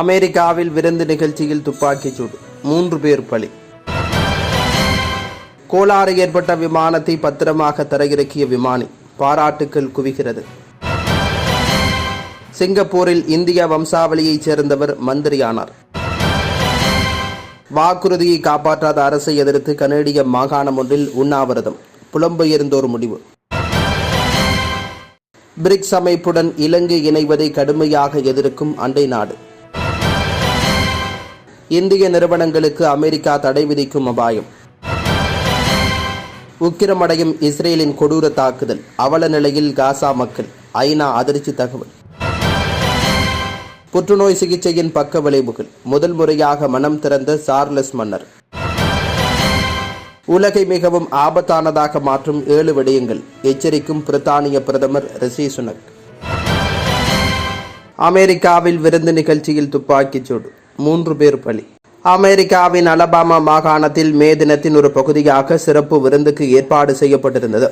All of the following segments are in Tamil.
அமெரிக்காவில் விருந்து நிகழ்ச்சியில் துப்பாக்கிச் சூடு. மூன்று பேர் பலி. கோளாறு ஏற்பட்ட விமானத்தை பத்திரமாக தரையிறக்கிய விமானி பாராட்டுக்கள் குவிகிறது. சிங்கப்பூரில் இந்திய வம்சாவளியைச் சேர்ந்தவர் மந்திரியானார். வாக்குறுதியை காப்பாற்றாத அரசை எதிர்த்து கனேடிய மாகாணம் ஒன்றில் உண்ணாவிரதம். புலம்பெயர்ந்தோர் முடிவு. பிரிக்ஸ் அமைப்புடன் இலங்கை இணைவதை கடுமையாக எதிர்க்கும் அண்டை நாடு. இந்திய நிறுவனங்களுக்கு அமெரிக்கா தடை விதிக்கும் அபாயம். உக்கிரமடையும் இஸ்ரேலின் கொடூர தாக்குதல் அவல நிலையில் காசா மக்கள் ஐநா அதிர்ச்சி தகவல். புற்றுநோய் சிகிச்சையின் பக்க விளைவுகள் முதல் முறையாக மனம் திறந்த சார்லஸ் மன்னர். உலகை மிகவும் ஆபத்தானதாக மாற்றும் ஏழு விடயங்கள் எச்சரிக்கும் பிரித்தானிய பிரதமர் ரிஷி சுனக். அமெரிக்காவில் விருந்து நிகழ்ச்சியில் துப்பாக்கிச் சூடு. மூன்று பேர் பலி. அமெரிக்காவின் அலபாமா மாகாணத்தில் மே தினத்தின் ஒரு பகுதியாக சிறப்பு விருந்துக்கு ஏற்பாடு செய்யப்பட்டிருந்தது.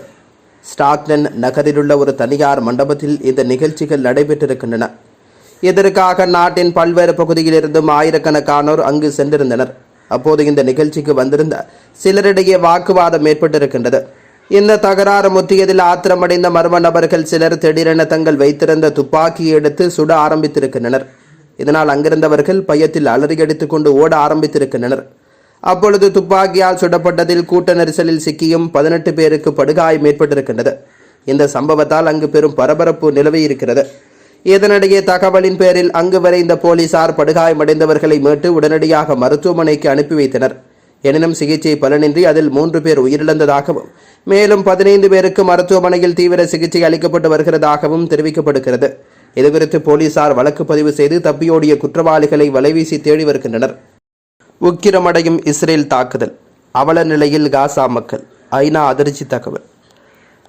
ஸ்டாக்டன் நகரிலுள்ள ஒரு தனியார் மண்டபத்தில் இந்த நிகழ்ச்சிகள் நடைபெற்றிருக்கின்றன. இதற்காக நாட்டின் பல்வேறு பகுதியிலிருந்தும் ஆயிரக்கணக்கானோர் அங்கு சென்றிருந்தனர். அப்போது இந்த நிகழ்ச்சிக்கு வந்திருந்த சிலரிடையே வாக்குவாதம் ஏற்பட்டிருக்கின்றது. இந்த தகராறு முத்தியதில் ஆத்திரமடைந்த மர்ம நபர்கள் சிலர் திடீரென தங்கள் வைத்திருந்த துப்பாக்கியை எடுத்து சுட ஆரம்பித்திருக்கின்றனர். இதனால் அங்கிருந்தவர்கள் பையத்தில் அலறியடித்துக் கொண்டு ஓட ஆரம்பித்திருக்கின்றனர். அப்பொழுது துப்பாக்கியால் சுடப்பட்டதில் கூட்ட நெரிசலில் சிக்கியும் பதினெட்டு பேருக்கு படுகாயம் ஏற்பட்டிருக்கின்றது. இந்த சம்பவத்தால் அங்கு பெரும் பரபரப்பு நிலவி இருக்கிறது இதனிடையே தகவலின் பேரில் அங்கு விரைந்த போலீசார் படுகாயமடைந்தவர்களை மீட்டு உடனடியாக மருத்துவமனைக்கு அனுப்பி வைத்தனர். எனினும் சிகிச்சை பலனின்றி அதில் மூன்று பேர் உயிரிழந்ததாகவும் மேலும் பதினைந்து பேருக்கு மருத்துவமனையில் தீவிர சிகிச்சை அளிக்கப்பட்டு வருகிறதாகவும் தெரிவிக்கப்படுகிறது. இதுகுறித்து போலீசார் வழக்கு பதிவு செய்து தப்பியோடிய குற்றவாளிகளை வலைவீசி தேடி வருகின்றனர். உக்கிரமடையும் இஸ்ரேல் தாக்குதல். அவல நிலையில் காசா மக்கள். ஐநா அதிர்ச்சி தகவல்.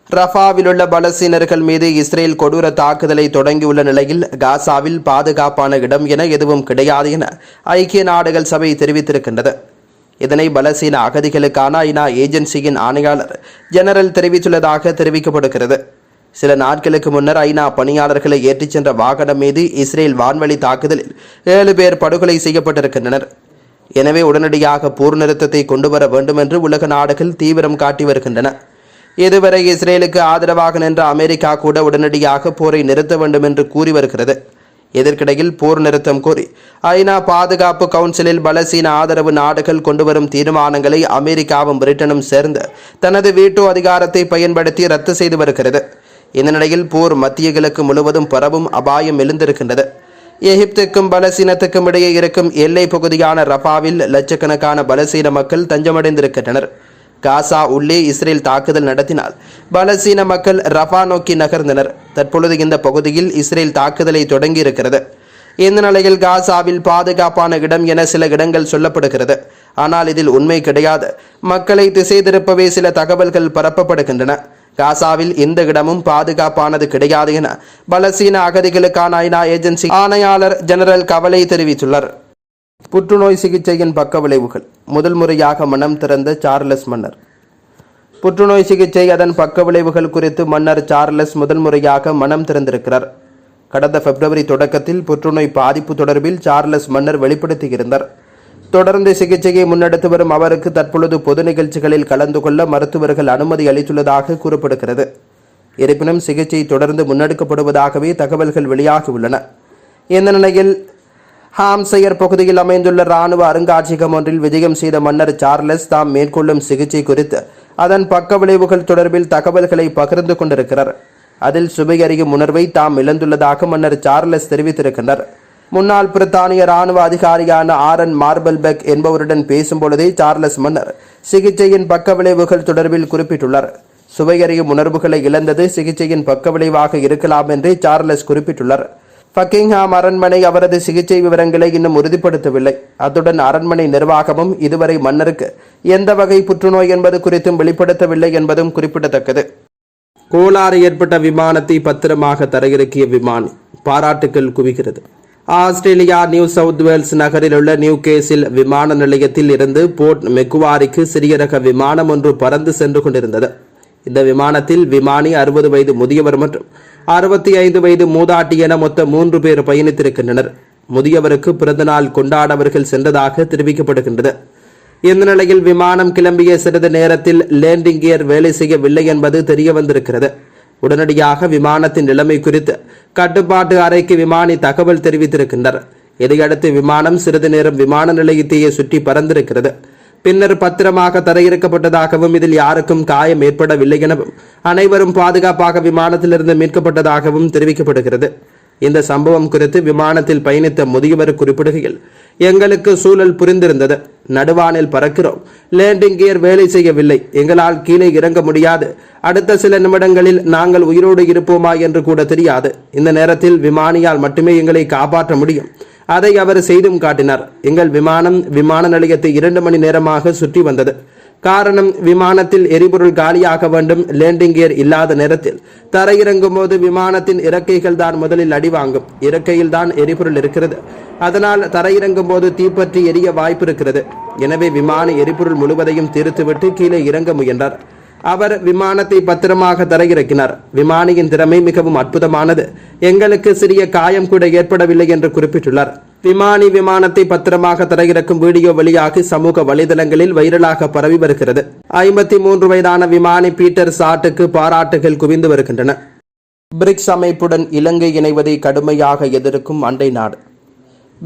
ரஃபாவில் உள்ள பலஸ்தீனர்கள் மீது இஸ்ரேல் கொடூர தாக்குதலை தொடங்கியுள்ள நிலையில் காசாவில் பாதுகாப்பான இடம் என எதுவும் கிடையாது என ஐக்கிய நாடுகள் சபை தெரிவித்திருக்கின்றது. இதனை பலஸ்தீன அகதிகளுக்கான ஐநா ஏஜென்சியின் ஆணையாளர் ஜெனரல் தெரிவித்துள்ளதாக தெரிவிக்கப்படுகிறது. சில நாட்களுக்கு முன்னர் ஐநா பணியாளர்களை ஏற்றிச் சென்ற வாகனம் மீது இஸ்ரேல் வான்வழி தாக்குதலில் ஏழு பேர் படுகொலை செய்யப்பட்டிருக்கின்றனர். எனவே உடனடியாக போர் நிறுத்தத்தை கொண்டு வர வேண்டும் என்று உலக நாடுகள் தீவிரம் காட்டி வருகின்றன. இதுவரை இஸ்ரேலுக்கு ஆதரவாக நின்ற அமெரிக்கா கூட உடனடியாக போரை நிறுத்த வேண்டும் என்று கூறி வருகிறது. இதற்கிடையில் போர் நிறுத்தம் கோரி ஐநா பாதுகாப்பு கவுன்சிலில் பலசீன ஆதரவு நாடுகள் கொண்டு வரும் தீர்மானங்களை அமெரிக்காவும் பிரிட்டனும் சேர்ந்து தனது வீட்டோ அதிகாரத்தை பயன்படுத்தி ரத்து செய்து வருகிறது. இந்த நிலையில் போர் மத்திய கிழக்கு முழுவதும் பரவும் அபாயம் எழுந்திருக்கின்றது. எகிப்துக்கும் பலசீனத்துக்கும் இடையே இருக்கும் எல்லை பகுதியான ரஃபாவில் லட்சக்கணக்கான பலசீன மக்கள் தஞ்சமடைந்திருக்கின்றனர். காசா உள்ளே இஸ்ரேல் தாக்குதல் நடத்தினால் பலசீன மக்கள் ரஃபா நோக்கி நகர்ந்தனர். தற்பொழுது இந்த பகுதியில் இஸ்ரேல் தாக்குதலை தொடங்கி இருக்கிறது இந்த நிலையில் காசாவில் பாதுகாப்பான இடம் என சில இடங்கள் சொல்லப்படுகிறது. ஆனால் இதில் உண்மை கிடையாது. மக்களை திசை திருப்பவே சில தகவல்கள் பரப்பப்படுகின்றன. காசாவில் எந்த இடமும் பாதுகாப்பானது கிடையாது என பலசீன அகதிகளுக்கான ஐநா ஏஜென்சி ஆணையாளர் ஜெனரல் கவலை தெரிவித்துள்ளார். புற்றுநோய் சிகிச்சையின் பக்க விளைவுகள். முதல் முறையாக மனம் திறந்த சார்லஸ் மன்னர். புற்றுநோய் சிகிச்சை அதன் பக்க விளைவுகள் குறித்து மன்னர் சார்லஸ் முதல் முறையாக மனம் திறந்திருக்கிறார். கடந்த பிப்ரவரி தொடக்கத்தில் புற்றுநோய் பாதிப்பு தொடர்பில் சார்லஸ் மன்னர் வெளிப்படுத்தியிருந்தார். தொடர்ந்து சிகிச்சையை முன்னெடுத்து வரும் அவருக்கு தற்பொழுது பொது நிகழ்ச்சிகளில் கலந்து கொள்ள மருத்துவர்கள் அனுமதி அளித்துள்ளதாக கூறப்படுகிறது. இருப்பினும் சிகிச்சை தொடர்ந்து முன்னெடுக்கப்படுவதாகவே தகவல்கள் வெளியாகியுள்ளன. இந்த நிலையில் ஹாம்சையர் பகுதியில் அமைந்துள்ள ராணுவ அருங்காட்சியகம் ஒன்றில் விஜயம் செய்த மன்னர் சார்லஸ் தாம் மேற்கொள்ளும் சிகிச்சை குறித்து அதன் பக்க விளைவுகள் தொடர்பில் தகவல்களை பகிர்ந்து கொண்டிருக்கிறார். அதில் சுவையறியும் உணர்வை தாம் இழந்துள்ளதாக மன்னர் சார்லஸ் தெரிவித்திருக்கிறார் முன்னாள் பிரித்தானிய ராணுவ அதிகாரியான ஆரன் மார்பல்பெக் என்பவருடன் பேசும்பொழுதே சார்லஸ் மன்னர் சிகிச்சையின் பக்க விளைவுகள் தொடர்பில் குறிப்பிட்டுள்ளார். சுவையறியும் உணர்வுகளை இழந்தது சிகிச்சையின் பக்க விளைவாக இருக்கலாம் என்று சார்லஸ் குறிப்பிட்டுள்ளார். பக்கிங்ஹாம் அரண்மனை அவரது சிகிச்சை விவரங்களை இன்னும் உறுதிப்படுத்தவில்லை. அத்துடன் அரண்மனை நிர்வாகமும் இதுவரை மன்னருக்கு எந்த வகை புற்றுநோய் என்பது குறித்தும் வெளிப்படுத்தவில்லை என்பதும் குறிப்பிடத்தக்கது. கோளாறு ஏற்பட்ட விமானத்தை பத்திரமாக தரையிறக்கிய விமானி பாராட்டுக்கள் குவிகிறது. ஆஸ்திரேலியா நியூ சவுத் வேல்ஸ் நகரில் உள்ள நியூ கேஸில் விமான நிலையத்தில் இருந்து போர்ட் மெக்குவாரிக்கு சிறிய ரக விமானம் ஒன்று பறந்து சென்று கொண்டிருந்தது. இந்த விமானத்தில் விமானி அறுபது வயது முதியவர் மற்றும் அறுபத்தி ஐந்து வயது மூதாட்டி என மொத்த மூன்று பேர் பயணித்திருக்கின்றனர். முதியவருக்கு பிறந்தநாள் கொண்டாடவர்கள் சென்றதாக தெரிவிக்கப்படுகின்றது. இந்த நிலையில் விமானம் கிளம்பிய சிறிது நேரத்தில் லேண்டிங் கியர் வேலை செய்யவில்லை என்பது தெரிய வந்திருக்கிறது உடனடியாக விமானத்தின் நிலைமை குறித்து கட்டுப்பாட்டு அறைக்கு விமானி தகவல் தெரிவித்திருக்கின்றனர். இதையடுத்து விமானம் சிறிது நேரம் விமான நிலையத்தையே சுற்றி பறந்திருக்கிறது. பின்னர் பத்திரமாக தரையிறக்கப்பட்டதாகவும் இதில் யாருக்கும் காயம் ஏற்படவில்லை எனவும் அனைவரும் பாதுகாப்பாக விமானத்திலிருந்து மீட்கப்பட்டதாகவும் தெரிவிக்கப்படுகிறது. இந்த சம்பவம் குறித்து விமானத்தில் பயணித்த முதியவர் குறிப்பிடுகையில் எங்களுக்கு சூழல் புரிந்திருந்தது. நடுவானில் பறக்கிறோம். லேண்டிங் கியர் வேலை செய்யவில்லை. எங்களால் கீழே இறங்க முடியாது. அடுத்த சில நிமிடங்களில் நாங்கள் உயிரோடு இருப்போமா என்று கூட தெரியாது. இந்த நேரத்தில் விமானியால் மட்டுமே எங்களை காப்பாற்ற முடியும். அதை அவர் செய்தும் காட்டினார். எங்கள் விமானம் விமான நிலையத்தை இரண்டு மணி நேரமாக சுற்றி வந்தது. காரணம் விமானத்தில் எரிபொருள் காலியாக வேண்டும் லேண்டிங் கியர் இல்லாத நேரத்தில். தரையிறங்கும் போது விமானத்தின் இறக்கைகள் தான் முதலில் அடிவாங்கும். இறக்கையில் தான் எரிபொருள் இருக்கிறது. அதனால் தரையிறங்கும் போது தீப்பற்றி எரிய வாய்ப்பு இருக்கிறது. எனவே விமான எரிபொருள் முழுவதையும் தீர்த்துவிட்டு கீழே இறங்க முயன்றார். அவர் விமானத்தை பத்திரமாக தரையிறக்கினார். விமானியின் திறமை மிகவும் அற்புதமானது. எங்களுக்கு சிறிய காயம் கூட ஏற்படவில்லை என்று குறிப்பிட்டுள்ளார். விமானி விமானத்தை பத்திரமாக தரையிறக்கும் வீடியோ வெளியாகி சமூக வலைதளங்களில் வைரலாக பரவி வருகிறது. ஐம்பத்தி மூன்று வயதான விமானி பீட்டர் சாட்டுக்கு பாராட்டுகள் குவிந்து வருகின்றன. பிரிக்ஸ் அமைப்புடன் இலங்கை இணைவதை கடுமையாக எதிர்க்கும் அண்டை நாடு.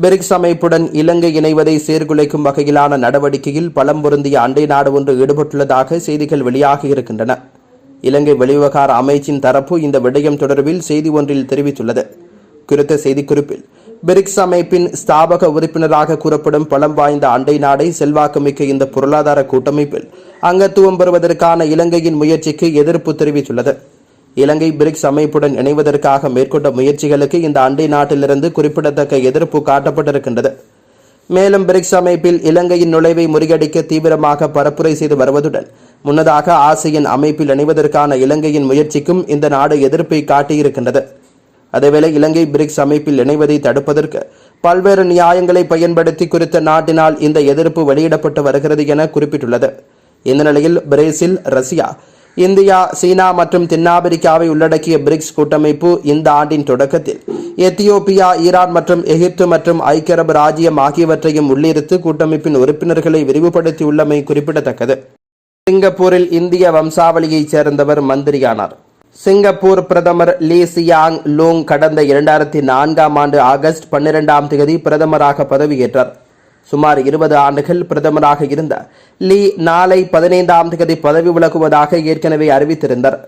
பிரிக்ஸ் அமைப்புடன் இலங்கை இணைவதை சீர்குலைக்கும் வகையிலான நடவடிக்கையில் பலம் பொருந்திய அண்டை நாடு ஒன்று ஈடுபட்டுள்ளதாக செய்திகள் வெளியாகி இருக்கின்றன. இலங்கை வெளிவிவகார அமைச்சின் தரப்பு இந்த விடயம் தொடர்பில் செய்தி ஒன்றில் தெரிவித்துள்ளது. குறித்த செய்திக்குறிப்பில் பிரிக்ஸ் அமைப்பின் ஸ்தாபக உறுப்பினராக கூறப்படும் பலம் வாய்ந்த அண்டை நாடை செல்வாக்குமிக்க இந்த பொருளாதார கூட்டமைப்பில் அங்கத்துவம் பெறுவதற்கான இலங்கையின் முயற்சிக்கு எதிர்ப்பு தெரிவித்துள்ளது. இலங்கை பிரிக்ஸ் அமைப்புடன் இணைவதற்காக மேற்கொண்ட முயற்சிகளுக்கு இந்த அண்டை நாட்டிலிருந்து குறிப்பிடத்தக்க எதிர்ப்பு காட்டப்பட்டிருக்கின்றது. மேலும் பிரிக்ஸ் அமைப்பில் இலங்கையின் நுழைவை முறியடிக்க தீவிரமாக பரப்புரை செய்து வருவதுடன் முன்னதாக ஆசியன் அமைப்பில் இணைவதற்கான இலங்கையின் முயற்சிக்கும் இந்த நாடு எதிர்ப்பை காட்டியிருக்கின்றது. அதேவேளை இலங்கை பிரிக்ஸ் அமைப்பில் இணைவதை தடுப்பதற்கு பல்வேறு நியாயங்களை பயன்படுத்தி குறித்த நாட்டினால் இந்த எதிர்ப்பு வெளியிடப்பட்டு வருகிறது என குறிப்பிட்டுள்ளது. இந்த நிலையில் பிரேசில் ரஷ்யா இந்தியா சீனா மற்றும் தென்னாப்பிரிக்காவை உள்ளடக்கிய பிரிக்ஸ் கூட்டமைப்பு இந்த ஆண்டின் தொடக்கத்தில். எத்தியோப்பியா ஈரான் மற்றும் எகிப்து மற்றும் ஐக்கிய அரபு ராஜ்யம் ஆகியவற்றையும் உள்ளிருத்து கூட்டமைப்பின் உறுப்பினர்களை விரிவுபடுத்தியுள்ளமை குறிப்பிடத்தக்கது. சிங்கப்பூரில் இந்திய வம்சாவளியைச் சேர்ந்தவர் மந்திரியானார். சிங்கப்பூர் பிரதமர் லீ சியாங் லூங் கடந்த இரண்டாயிரத்தி நான்காம் ஆண்டு ஆகஸ்ட் பன்னிரெண்டாம் தேதி பிரதமராக பதவியேற்றார். சுமார் இருபது ஆண்டுகள் பிரதமராக இருந்த லீ நாளை பதினைந்தாம் தேதி பதவி விலகுவதாக ஏற்கனவே அறிவித்திருந்தார்.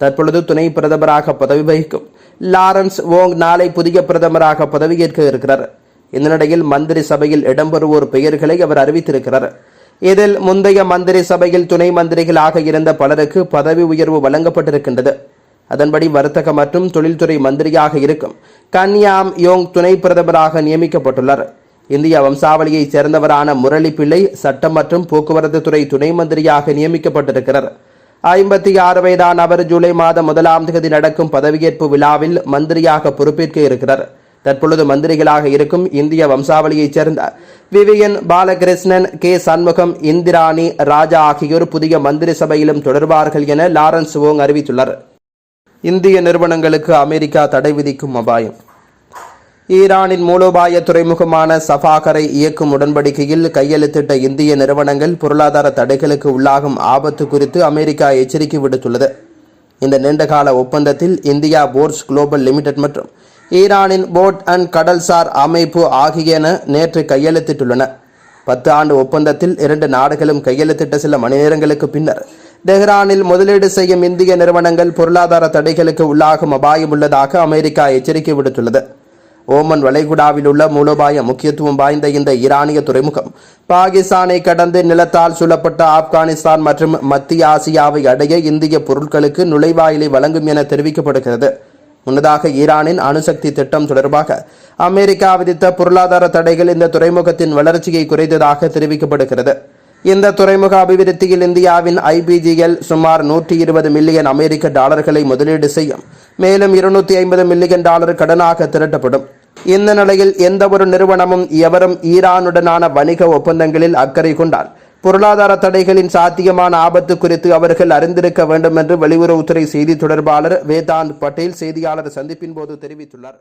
தற்பொழுது துணை பிரதமராக பதவி வகிக்கும் லாரன்ஸ் வோங் நாளை புதிய பிரதமராக பதவியேற்க இருக்கிறார். இந்த நிலையில் மந்திரி சபையில் இடம்பெறுவோர் பெயர்களை அவர் அறிவித்திருக்கிறார். இதில் முந்தைய மந்திரி சபையில் துணை மந்திரிகளாக இருந்த பலருக்கு பதவி உயர்வு வழங்கப்பட்டிருக்கின்றது. அதன்படி வர்த்தக மற்றும் தொழில்துறை மந்திரியாக இருக்கும் கன்யாம் யோங் துணை பிரதமராக நியமிக்கப்பட்டுள்ளார். இந்திய வம்சாவளியைச் சேர்ந்தவரான முரளி பிள்ளை சட்டம் மற்றும் போக்குவரத்து துறை துணை மந்திரியாக நியமிக்கப்பட்டிருக்கிறார். ஐம்பத்தி ஆறு வயதான அவர் ஜூலை மாதம் முதலாம் தேதி நடக்கும் பதவியேற்பு விழாவில் மந்திரியாக பொறுப்பேற்க இருக்கிறார். தற்பொழுது மந்திரிகளாக இருக்கும் இந்திய வம்சாவளியைச் சேர்ந்த விவியன் பாலகிருஷ்ணன் கே. சண்முகம் இந்திராணி ராஜா ஆகியோர் புதிய மந்திரி சபையிலும் தொடர்வார்கள் என லாரன்ஸ் ஓங் அறிவித்துள்ளார். இந்திய நிறுவனங்களுக்கு அமெரிக்கா தடை விதிக்கும் அபாயம். ஈரானின் மூலோபாய துறைமுகமான சஃபாகரை இயக்கும் உடன்படிக்கையில் கையெழுத்திட்ட இந்திய நிறுவனங்கள் பொருளாதார தடைகளுக்கு உள்ளாகும் ஆபத்து குறித்து அமெரிக்கா எச்சரிக்கை விடுத்துள்ளது. இந்த நீண்டகால ஒப்பந்தத்தில் இந்தியா போர்ட்ஸ் குளோபல் லிமிடெட் மற்றும் ஈரானின் போட் அண்ட் கடல்சார் அமைப்பு ஆகியன நேற்று கையெழுத்திட்டுள்ளன. பத்து ஆண்டு ஒப்பந்தத்தில் இரண்டு நாடுகளும் கையெழுத்திட்ட சில மணி நேரங்களுக்கு பின்னர் டெஹ்ரானில் முதலீடு செய்யும் இந்திய நிறுவனங்கள் பொருளாதார தடைகளுக்கு உள்ளாகும் அபாயம் உள்ளதாக அமெரிக்கா எச்சரிக்கை விடுத்துள்ளது. ஓமன் வளைகுடாவில் உள்ள மூலோபாய முக்கியத்துவம் வாய்ந்த இந்த ஈரானிய துறைமுகம் பாகிஸ்தானை கடந்து நிலத்தால் சூழப்பட்ட ஆப்கானிஸ்தான் மற்றும் மத்திய ஆசியாவை அடைய இந்திய பொருட்களுக்கு நுழைவாயிலை வழங்கும் என தெரிவிக்கப்படுகிறது. முன்னதாக ஈரானின் அணுசக்தி திட்டம் தொடர்பாக அமெரிக்கா விதித்த பொருளாதார தடைகள் இந்த துறைமுகத்தின் வளர்ச்சியை குறைத்ததாக தெரிவிக்கப்படுகிறது. இந்த துறைமுக அபிவிருத்தியில் இந்தியாவின் ஐபிஜிஎல் சுமார் நூற்றி இருபது மில்லியன் அமெரிக்க டாலர்களை முதலீடு செய்யும் மேலும் இருநூத்தி ஐம்பது மில்லியன் டாலர் கடனாக திரட்டப்படும். இந்த நிலையில் எந்த ஒரு நிறுவனமும் எவரும் ஈரானுடனான வணிக ஒப்பந்தங்களில் அக்கறை கொண்டார். பொருளாதார தடைகளின் சாத்தியமான ஆபத்து குறித்து அவர்கள் அறிந்திருக்க வேண்டும் என்று வெளியுறவுத்துறை செய்தி தொடர்பாளர் வேதாந்த் பட்டேல் செய்தியாளர் சந்திப்பின் போது தெரிவித்துள்ளார்.